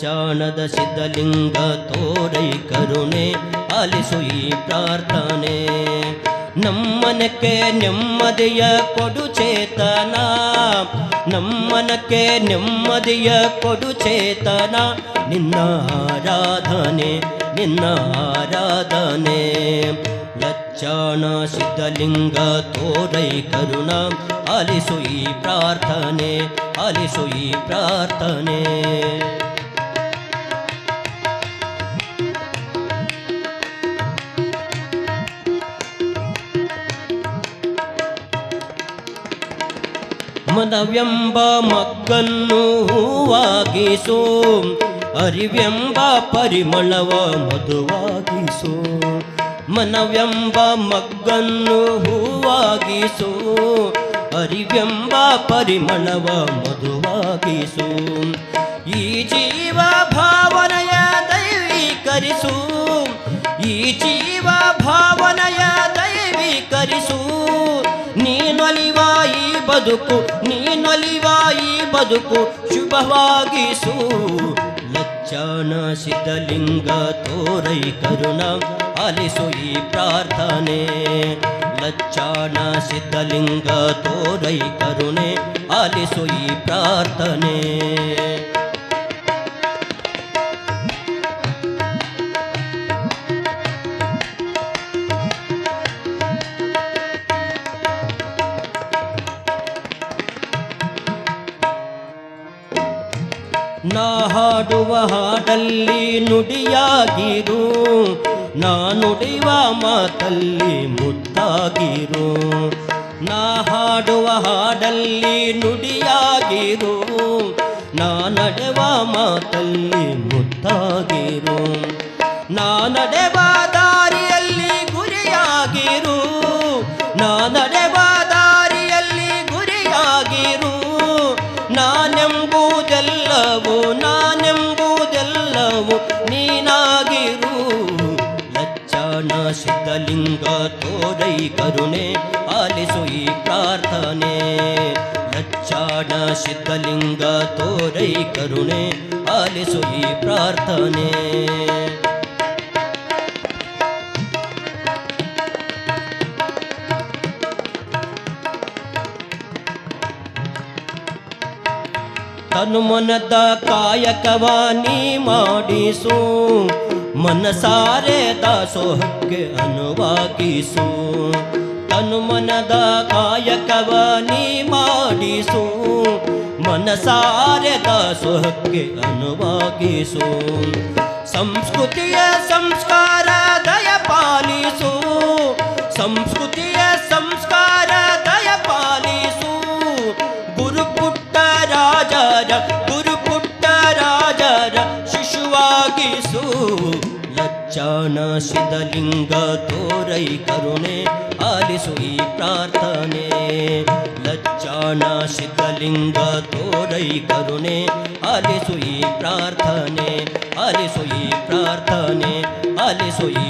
ಲಚ್ಚಾಣದ ಸಿದ್ಧಲಿಂಗ ತೋರೈ ಕರುಣೆ ಆಲಿಸು ಈ ಪ್ರಾರ್ಥನೆ. ನಮ್ಮನಕ್ಕೆ ನೆಮ್ಮದಿಯ ಕೊಡು ಚೇತನ. ನಮ್ಮನಕ್ಕೆ ನೆಮ್ಮದಿಯ ಕೊಡು ಚೇತನ. ನಿನ್ನ ಆರಾಧನೆ ನಿನ್ನ ಆರಾಧನೆ. ಲಚ್ಚಾಣ ಸಿದ್ಧಲಿಂಗ ತೋರೈ ಕರುಣ ಆಲಿಸು ಈ ಪ್ರಾರ್ಥನೆ ಆಲಿಸು ಈ ಪ್ರಾರ್ಥನೆ. ಮನವೆಂಬ ಮಕ್ಕನ್ನು ಹೂವಾಗಿಸೋ. ಅರಿವೆಂಬ ಪರಿಮಳವ ಮಧುವಾಗಿಸೋ. ಮನವೆಂಬ ಮಗ್ಗನ್ನು ಹೂವಾಗಿಸೋ. ಅರಿವೆಂಬ ಪರಿಮಳವ ಮಧುವಾಗಿಸೋ. ಈ ಜೀವ ಭಾವನೆಯ ದೈವೀಕರಿಸು. ಈ ಜೀವ ಬದುಕು, ನೀನೊಲಿವ ಈ ಬದುಕು, ಶುಭವಾಗಿಸು. ಲಚ್ಚನ ಸಿದ್ಧಲಿಂಗ ತೋರೈ ಕರುಣ ಆಲಿಸು ಈ ಪ್ರಾರ್ಥನೆ. ಲಚ್ಚನ ಸಿದ್ಧಲಿಂಗ ತೋರೈ ಕರುಣೆ ಆಲಿಸು ಈ ಪ್ರಾರ್ಥನೆ. ನಾ ಹಾಡುವ ಹಾಡಲ್ಲಿ ನುಡಿಯಾಗಿರು. ನಾ ನುಡಿಯುವ ಮಾತಲ್ಲಿ ಮುದ್ದಾಗಿರು. ನಾ ಹಾಡುವ ಹಾಡಲ್ಲಿ ನುಡಿಯಾಗಿರು. ನಾ ನಡೆವ ಮಾತಲ್ಲಿ ಮುದ್ದಾಗಿರು. ನಾ ನಡೆವ ನೀನಾಗಿರು ಲಚ್ಚಾಣ ಸಿದ್ಧಲಿಂಗ ತೋರೈ ಕರುಣೆ ಆಲಿಸು ಈ ಪ್ರಾರ್ಥನೆ ಲಚ್ಚಾಣ ಸಿದ್ಧಲಿಂಗ ತೋರೈ ಕರುಣೆ ಆಲಿಸು ಈ ಪ್ರಾರ್ಥನೆ ತನು ಕಾಯಕವಾನಿ ಮಾಡಿಸು, ಮನಸಾರೆ ದಾಸೋಹಕ್ಕೆ ಅನುವಾಗಿಸು. ಹನುಮನದ ಕಾಯಕವಾನಿ ಮಾಡಿಸು, ಮನಸಾರೆ ದಾಸೋಹಕ್ಕೆ ಅನುವಾಗಿಸು. ಸಂಸ್ಕೃತಿಯ ಸಂಸ್ಕಾರ ದಯ ಪಾಲಿಸು ಸಂಸ್ಕೃತಿಯ ಲಚ್ಚಾಣ ಸಿದ್ಧಲಿಂಗ ತೋರೈ ಕರುಣೆ ಆಲಿಸು ಈ ಪ್ರಾರ್ಥನೆ ಲಚ್ಚಾಣ ಸಿದ್ಧಲಿಂಗ ತೋರೈ ಕರುಣೆ ಆಲಿಸು ಈ ಪ್ರಾರ್ಥನೆ ಆಲಿಸು ಈ ಪ್ರಾರ್ಥನೆ ಆಲಿಸು ಈ